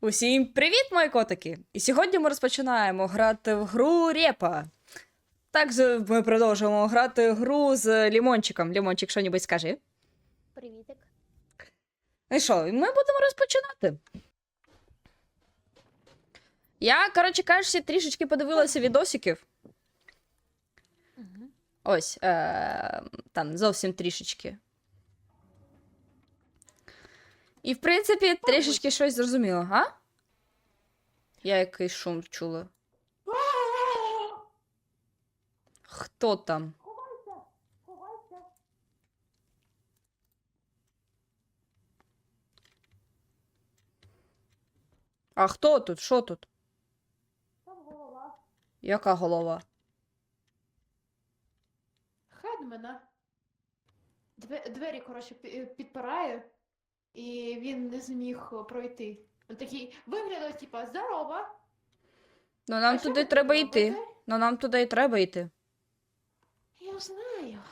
Усім привіт, мої котики! І сьогодні ми розпочинаємо грати в гру Репа. Також ми продовжуємо грати гру з Лімончиком. Лімончик, що небудь скажи. Привітик. Ну і що, ми будемо розпочинати. Я, коротше кажучи, трішечки подивилася відосиків. Ось, е- там зовсім трішечки. І, в принципі, трішечки щось зрозуміло, а? Я якийсь шум чула. Хто там? А хто тут? Що тут? Там голова. Яка голова? Хедмена. Две- Двері, коротше, пі- підпирає, і він не зміг пройти. Він такий виглядав, типа, здорова. Ну нам а що туди ви треба йти. робите?» Ну нам туди і треба йти. Я знаю.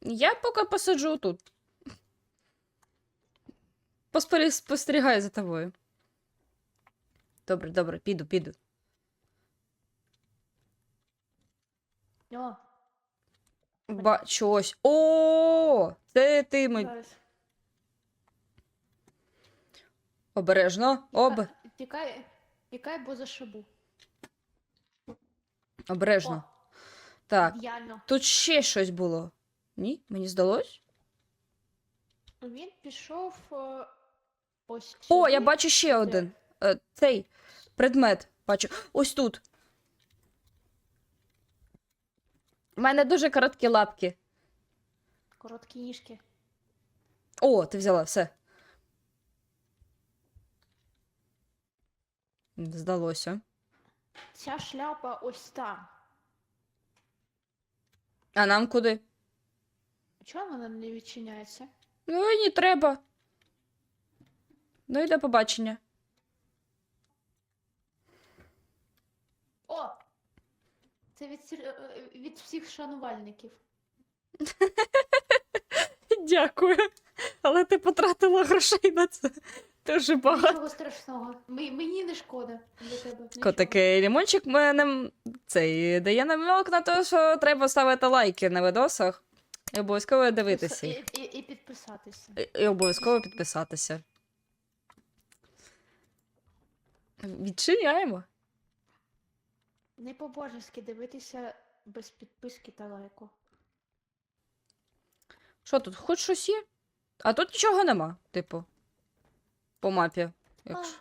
Я поки посиджу тут. Поспорі- Спостерігаю за тобою. Добре, добре, піду, піду. О, Бачу ось. О, це ти ми. зараз. Обережно. Об... Тікай- Тікай, бо зашибу. Обережно. Так, Ідеально. тут ще щось було. Ні? Мені здалось? Він пішов е, ось О, я бачу ще один. Е, Цей предмет. Бачу. Ось тут. У мене дуже короткі лапки. Короткі ніжки. О, ти взяла все. Здалося. Ця шляпа ось там. А нам куди? Чому вона не відчиняється? Ну, і не треба. Ну і до побачення. О! Це від, е, від всіх шанувальників. Дякую. Але ти потратила грошей на це. Дуже багато. Нічого страшного. Мені не шкода для тебе. нічого. Котики, лімончик мене цей дає намек на те, що треба ставити лайки на видосах. І обов'язково дивитися. І, і, і підписатися. І, і обов'язково підписатися. Відчиняємо. Не по-божески дивитися без підписки та лайку. Що тут? Хоч щось є? А тут нічого нема, типу. По мапі. Якщо.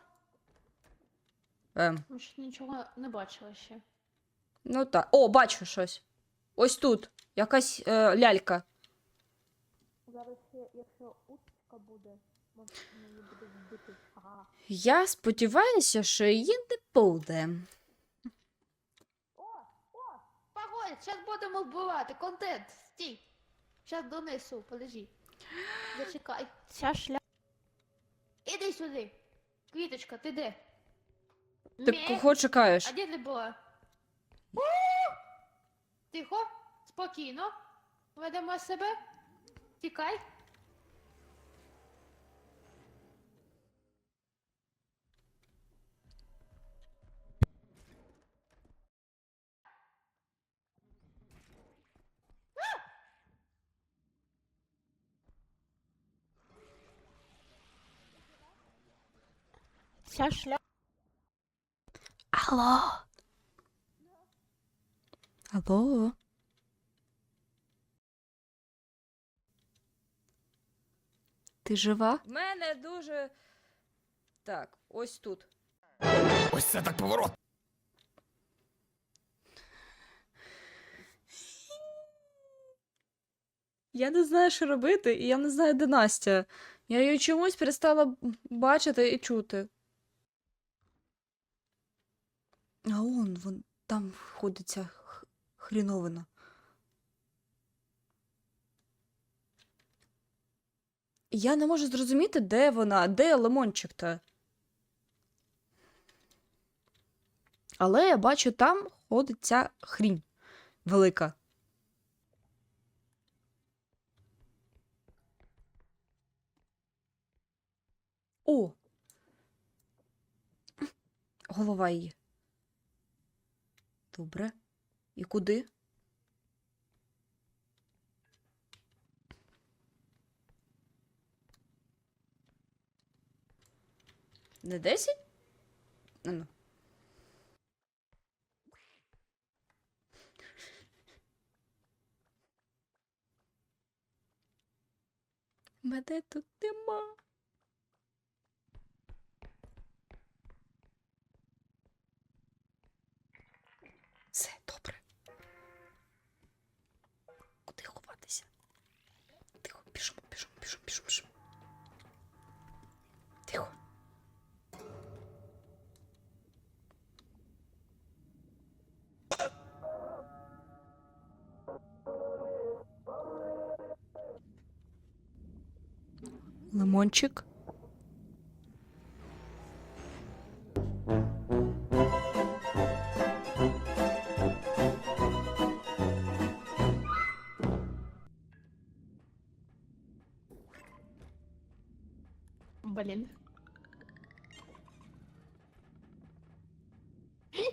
Ем. Ми ж нічого не бачила ще. Ну так. О, бачу щось. Ось тут. Якась е, лялька. Зараз ще, якщо утка буде, може її буде вбити. Ага. Я сподіваюся, що її не буде. О! О! Погодь, зараз будемо вбивати. Контент! Стій! Зараз донесу, подожди. Зачекай. Ця шля... Іди сюди. Квіточка, ти де? Ти Ме. кого чекаєш? А де ти була? Тихо, спокійно. Ведемо себе. Тікай. Ця шля... Алло. Алло. Ти жива? В мене дуже. Так, ось тут. Ось це так поворот. Я не знаю, що робити, і я не знаю, де Настя. Я її чомусь перестала бачити і чути. А он, вон там ходить ця хріновина. Я не можу зрозуміти, де вона, де лимончик-то. Але я бачу, там ходить ця хрінь велика. О! Голова її. Добре. І куди? Не 10? А Ну. Мене тут нема. Лимончик. Блін.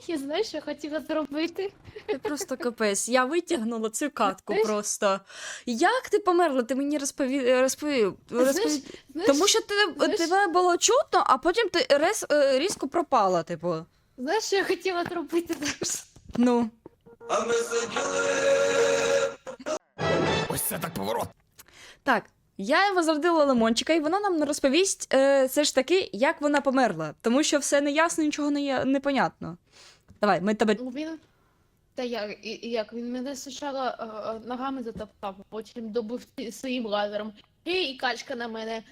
Я знаю, що хотіла зробити. Ти просто капець. Я витягнула цю катку просто. Як ти померла? Ти мені розповів. розповів, Знаєш, розповів. знаєш, Тому що ти, знаєш- тебе було чутно, а потім ти рез, е, різко пропала, типу. знаєш, що я хотіла зробити зараз? Ну. Ось це так поворот. Так, я возродила лимончика, і вона нам розповість е, все ж таки, як вона померла. Тому що все неясно, нічого не є непонятно. Давай, ми тебе. Ну, Він. Та як, і, і як він мене спочатку е, е, ногами затоптав, потім добив своїм лазером. І, і качка на мене.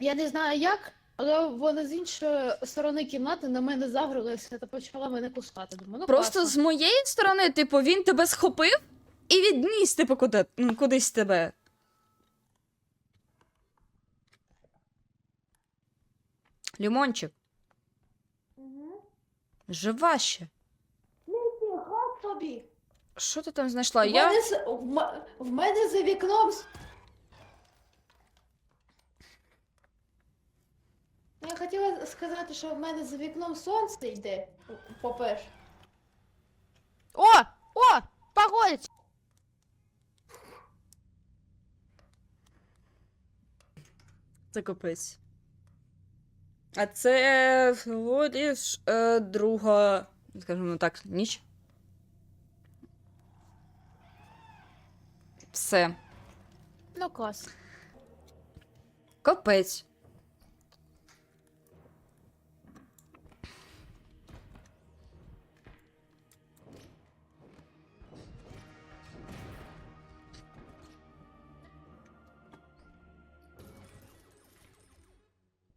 Я не знаю як, але вона з іншої сторони кімнати на мене загрилася та почала мене кусати. Думаю, ну Просто класно. з моєї сторони, типу, він тебе схопив і відніс, типу, куди, м, кудись тебе. Лімончик. Жива ще. Ніфіга собі! Що ти там знайшла? В Я. мене, з- в, м- в мене за вікном. с- Ну, Я хотіла сказати, що в мене за вікном сонце йде, по-перше. О! О! Погодить! Це капець. А це всього лиш е, друга, скажімо так, ніч. Все. Ну клас. Капець.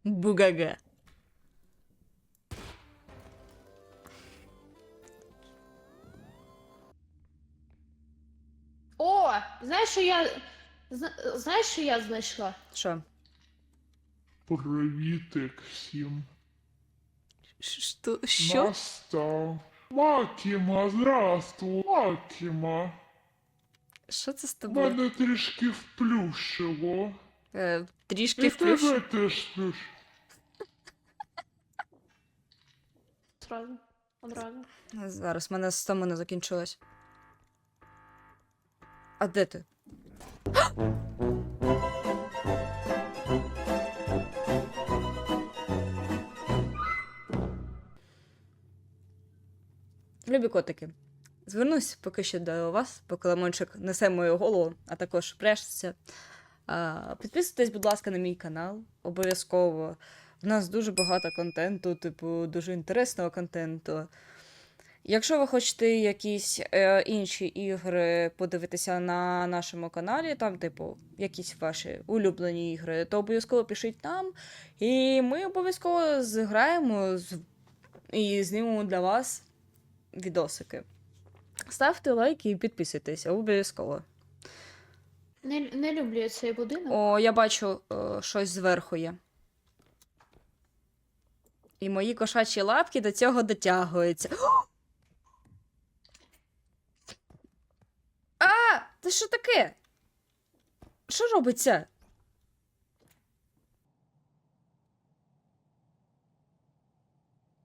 Бугага. О! Знаєш, що я. зна- Знаєш, що я знайшла? Що? Привітик всім. Що? Настав. Лакіма, здравствуй, Лакіма. Що це з Мене трішки вплющило. Е, трішки І вплюш. тебе теж вплющ. Сразу. Одразу. Зараз, в мене стамина закінчилась. А де ти? Любі котики, звернусь поки що до вас, поки Лимончик несе мою голову, а також прешся. Підписуйтесь, будь ласка, на мій канал. Обов'язково. В нас дуже багато контенту, типу, дуже інтересного контенту. Якщо ви хочете якісь е, інші ігри подивитися на нашому каналі, там, типу, якісь ваші улюблені ігри, то обов'язково пишіть нам, і ми обов'язково зграємо з... і знімемо для вас відосики. Ставте лайки і підписуйтесь, обов'язково. Не, не люблю я цей будинок. О, я бачу, е, щось зверху є. І мої кошачі лапки до цього дотягуються. А! Це що таке? Що робиться?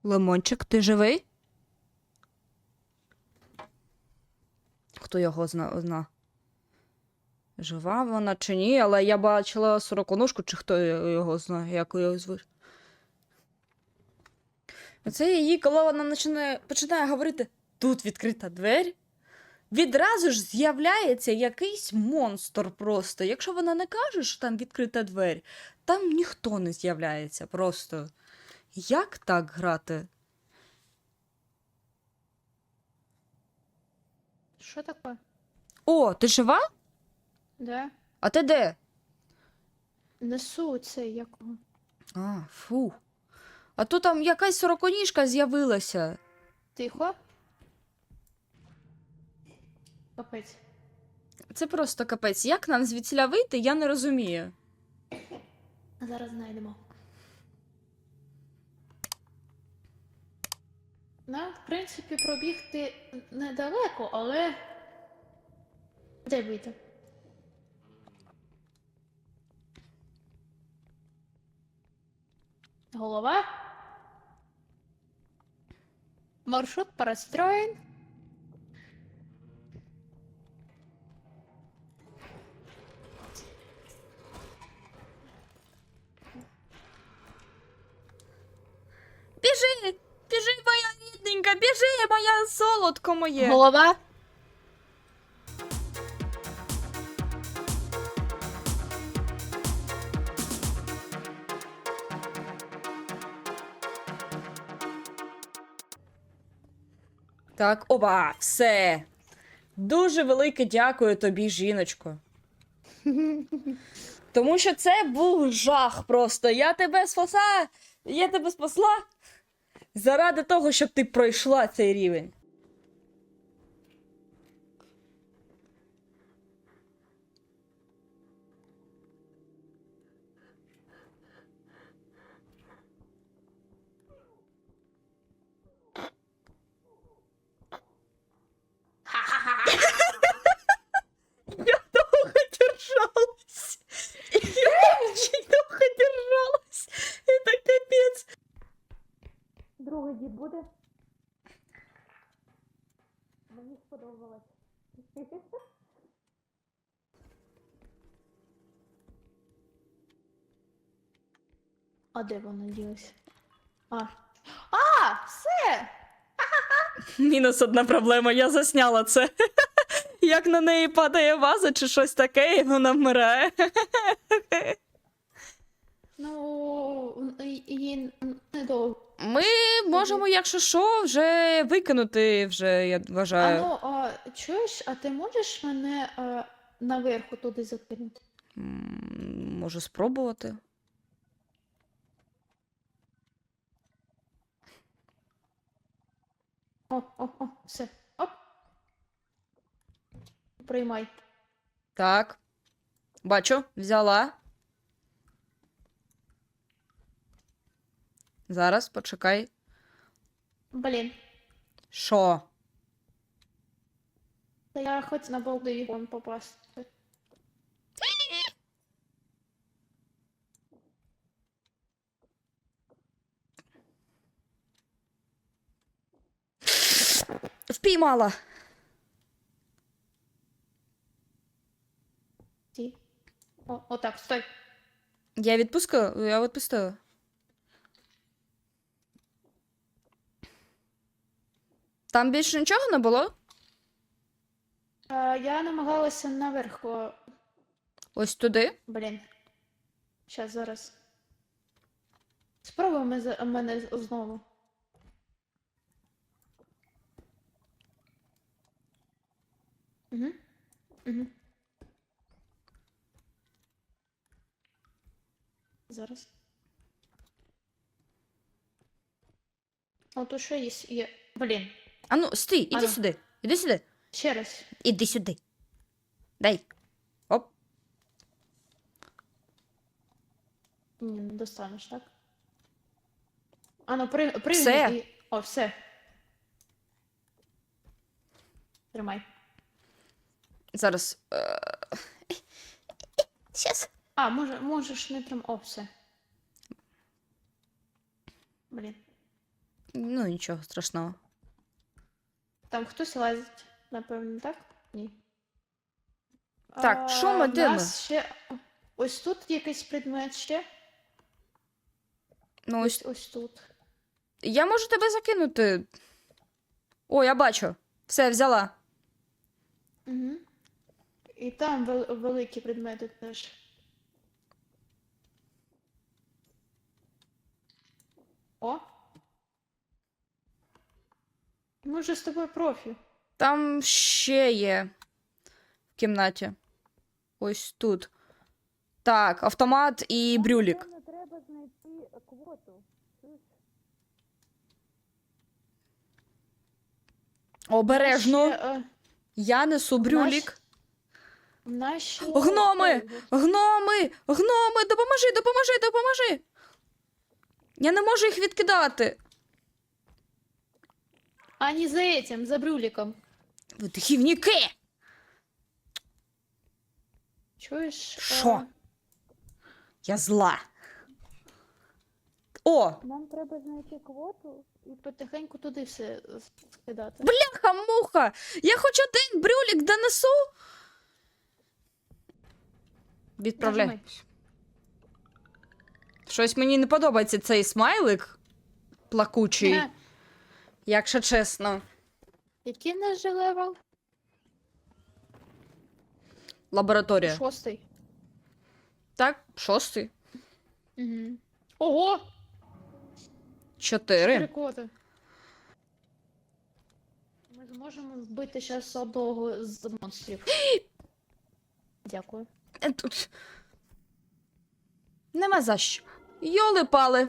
Лимончик, ти живий? Хто його зна? зна? Жива вона чи ні, але я бачила сороконожку, чи хто його знає, як його звуть. Оце її, коли вона починає, починає говорити, тут відкрита двері. Відразу ж з'являється якийсь монстр просто. Якщо вона не каже, що там відкрита двері, там ніхто не з'являється просто. Як так грати? Що таке? О, ти жива? Да? А ти де? Несу це якого. А, фу. А то там якась сороконіжка з'явилася. Тихо. Капець. Це просто капець. Як нам звідсіля вийти, я не розумію. Зараз знайдемо. Нам, в принципі, пробігти недалеко, але. Де вийти? Голова. Маршрут простроен. Біжи, моя солодко моє. Голова. Так, оба, все. Дуже велике дякую тобі, жіночко. Тому що це був жах просто. Я тебе спасла, я тебе спасла заради того, щоб ти пройшла цей рівень. Дід буде? Мені сподобалось. А де вона ділась? А. А, все! Мінус одна проблема, я засняла це. Як на неї падає ваза чи щось таке, і вона вмирає. Ну, її недовго. Ми можемо, якщо що, вже викинути, вже, я А вважаю. ну, а, чуєш, а ти можеш мене а, наверху туди закинути? М, Можу спробувати. О, о, о, все. Оп. Приймай. Так. Бачу, взяла. Зараз, почекай. Блін. Що? Та я хоч на балдигон попасти. Впіймала. О, отак, стой. Я відпускаю, я відпустила. Там більше нічого не було? А, я намагалася наверх. о, Ось туди. Блін. Щас, зараз. Спробуємо за мене знову. Угу. Угу. Зараз. О, тут що є? є. Блін. А ну, стій, іди Ану. сюди. Іди сюди. Ще раз. Іди сюди. Дай. Оп. Ні, не достанеш, так? А ну, при, пригни Все. і. О, все. Тримай. Зараз. Щас. А, може, можеш не трим. О, все. Блін. Ну, нічого страшного. Там хтось лазить, напевно, так? Ні. Так, що ми ми? нас ще... Ось тут якийсь предмет ще. Ну, ось Ось, ось тут. Я можу тебе закинути. О, я бачу. Все, взяла. Угу. І там вел- великі предмети теж. О! Ми вже з тобою профі. Там ще є в кімнаті. Ось тут. Так, автомат і брюлік. треба знайти квоту. Обережно. Ще, е, Я несу брюлік. ще- Гноми! Гноми! Гноми! Допоможи, допоможи, допоможи! Я не можу їх відкидати. А не за этим, за брюликом. Ви гівніки! Чуєш? Що? Е, Я зла. О! Нам треба знайти квоту. І потихеньку туди все скидати. Бляха, муха! Я хоч один брюлік донесу. Відправляй. Нажми. Щось мені не подобається цей смайлик плакучий, Е, якщо чесно. Який в нас же левел? Лабораторія. Шостий. Так, шостий. Угу. Ого! Чотири. Прикоти. Ми зможемо вбити зараз одного з монстрів. Дякую. Е, Тут. Нема за що. Йоли пали.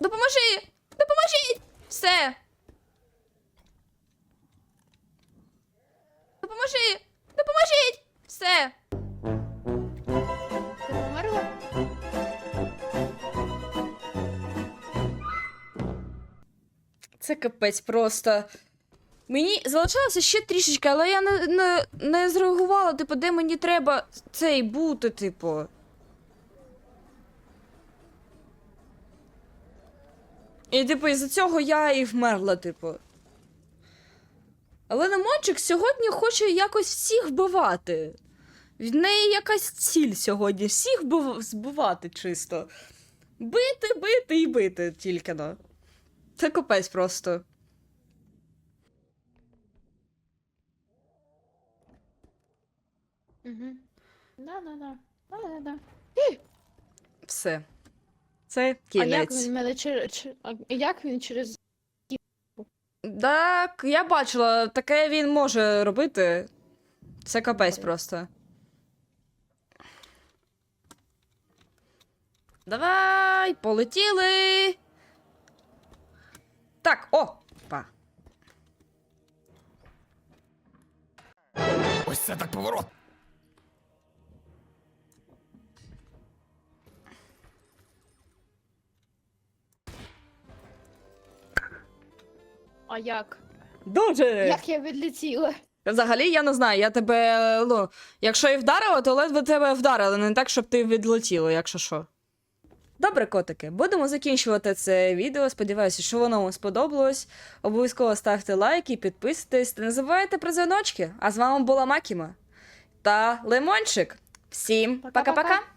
Допоможи! Допоможіть! Все. Допоможи! Допоможіть! Все. Це капець просто. Мені залишилося ще трішечки, але я не, не, не зреагувала, типу, де мені треба цей бути, типу. І, типу, із-за цього я і вмерла, типу. Але Лемончик сьогодні хоче якось всіх вбивати. В неї якась ціль сьогодні. Всіх збивати чисто. Бити, бити і бити тільки но. Це капець просто. Угу. Да-да-да. Да-да-да. Все. Це А як він мене через... А як він через... Так, я бачила, таке він може робити. Це капець просто. Давай, полетіли. Так, опа. Ось це так поворот. А як? Дуже. Як я відлетіла? Взагалі, я не знаю, я тебе. Ну, якщо і вдарила, то ледве тебе вдарили, не так, щоб ти відлетіла, якщо що. Добре, котики, будемо закінчувати це відео. Сподіваюся, що воно вам сподобалось. Обов'язково ставте лайки, підписуйтесь та не забувайте про дзвіночки. А з вами була Макіма та Лимончик. Всім Пока-пока. пока-пока!